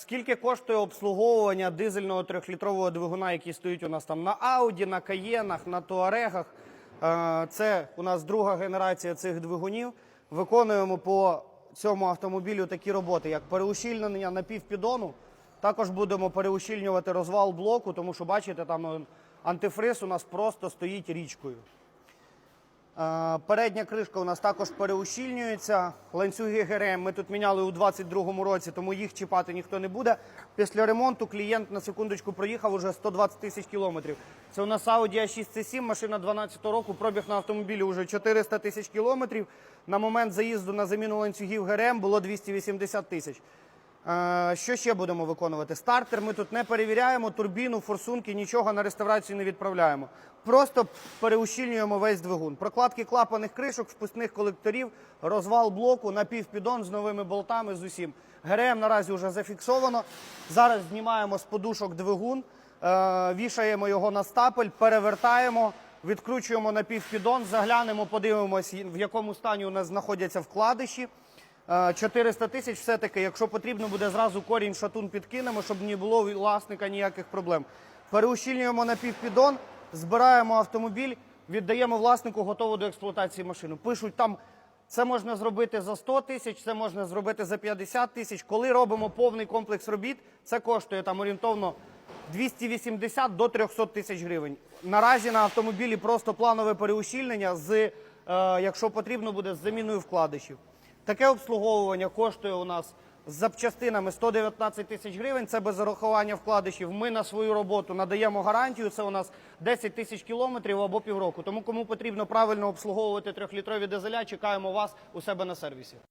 Скільки коштує обслуговування дизельного трьохлітрового двигуна, який стоїть у нас там на Ауді, на Каєнах, на Туарегах? Е, Це у нас друга генерація цих двигунів. Виконуємо по цьому автомобілю такі роботи, як переущільнення напівпідону. Також будемо переущільнювати розвал блоку, тому що бачите, там антифриз у нас просто стоїть річкою. Е, Передня кришка у нас також переущільнюється. Ланцюги ГРМ ми тут міняли у 2022 році, тому їх чіпати ніхто не буде. Після ремонту клієнт на секундочку проїхав уже 120 тисяч кілометрів. Це у нас Audi a 6 c 7 машина 12 року. Пробіг на автомобілі вже 400 тисяч кілометрів. На момент заїзду на заміну ланцюгів ГРМ було 280 тисяч. Е, Що ще будемо виконувати? Стартер ми тут не перевіряємо, турбіну, форсунки, нічого на реставрацію не відправляємо. Просто переущільнюємо весь двигун. Прокладки клапаних кришок, впускних колекторів, розвал блоку, напівпідон з новими болтами, з усім. ГРМ наразі вже зафіксовано. Зараз знімаємо з подушок двигун, е, вішаємо його на стапель, перевертаємо, відкручуємо напівпідон, заглянемо, подивимось, в якому стані у нас знаходяться вкладиші. Е, 400 тисяч все-таки, якщо потрібно буде, зразу корінь шатун підкинемо, щоб не було у власника ніяких проблем. Переущільнюємо на півпідон, збираємо автомобіль, віддаємо власнику готову до експлуатації машину. Пишуть там, це можна зробити за 100 тисяч, це можна зробити за 50 тисяч. Коли робимо повний комплекс робіт, це коштує там орієнтовно 280 до 300 тисяч гривень. Наразі на автомобілі просто планове переущільнення з, е, якщо потрібно буде, з заміною вкладишів. Таке обслуговування коштує у нас з запчастинами 119 тисяч гривень. Це без зарахування вкладишів. Ми на свою роботу надаємо гарантію. Це у нас 10 тисяч кілометрів або півроку. Тому кому потрібно правильно обслуговувати трьохлітрові дизеля, чекаємо вас у себе на сервісі.